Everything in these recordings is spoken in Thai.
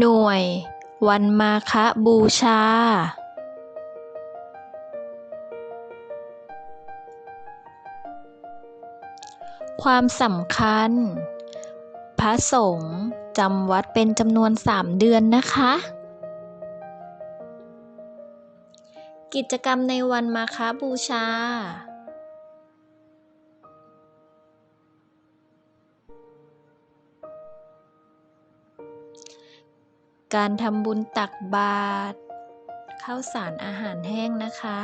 หน่วย วันมาฆบูชา ความสำคัญ พระสงฆ์จำวัดเป็นจำนวนสามเดือนนะคะ กิจกรรมในวันมาฆบูชา การทำบุญตักบาตรข้าวสารอาหารแห้งนะคะ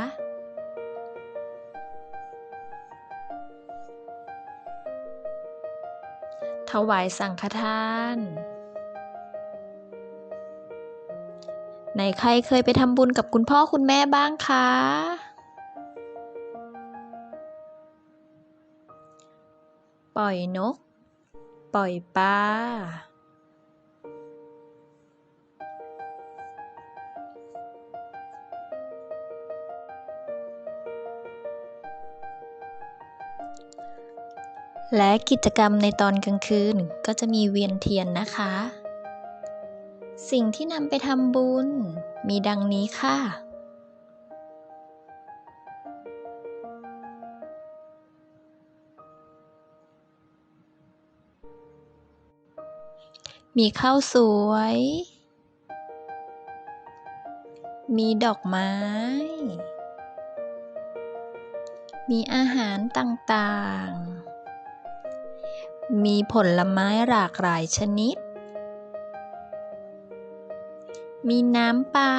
ถวายสังฆทาน ไหนใครเคยไปทำบุญกับคุณพ่อคุณแม่บ้างคะ ปล่อยนก ปล่อยปลา และกิจกรรมในตอนกลางคืนก็จะมีเวียนเทียนนะคะ สิ่งที่นำไปทำบุญ มีดังนี้ค่ะ มีข้าวสวย มีดอกไม้ มีอาหารต่างๆ มีผลไม้หลากหลายชนิด มีน้ำเปล่า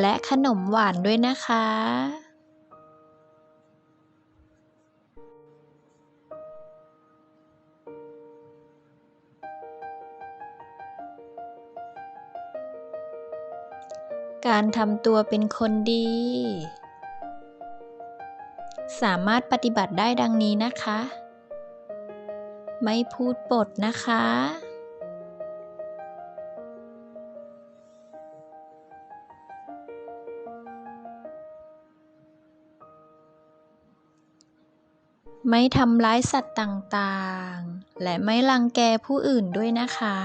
และขนมหวานด้วยนะคะ การทำตัวเป็นคนดี สามารถปฏิบัติได้ดังนี้นะคะ ไม่พูดปดนะคะ ไม่ทำร้ายสัตว์ต่างๆ และไม่รังแกผู้อื่นด้วยนะคะ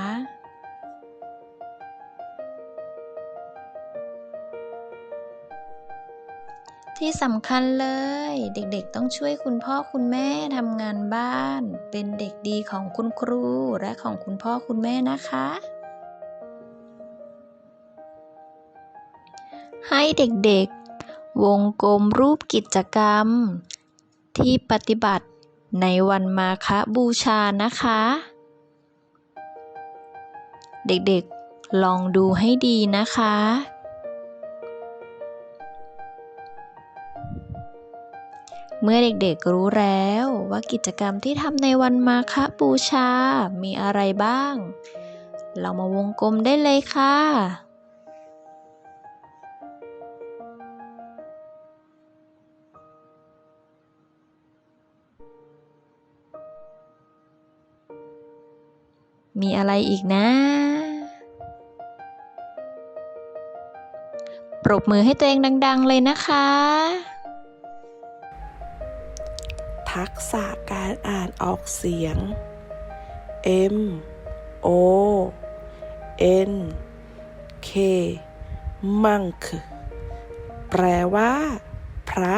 ที่สำคัญเลย เด็กๆต้องช่วยคุณพ่อคุณแม่ทำงานบ้าน เป็นเด็กดีของคุณครูและของคุณพ่อคุณแม่นะคะ ให้เด็กๆ วงกลมรูปกิจกรรม ที่ปฏิบัติในวันมาฆบูชานะคะ เด็กๆลองดูให้ดีนะคะ เมื่อเด็กๆรู้แล้วว่ากิจกรรมที่ทำในวันมาฆบูชา มีอะไรบ้าง เรามาวงกลมได้เลยค่ะ มีอะไรอีกนะ ปรบมือให้ตัวเองดัง ๆ เลยนะคะ ทักษะการอ่านออกเสียง M O N K monk แปลว่า พระ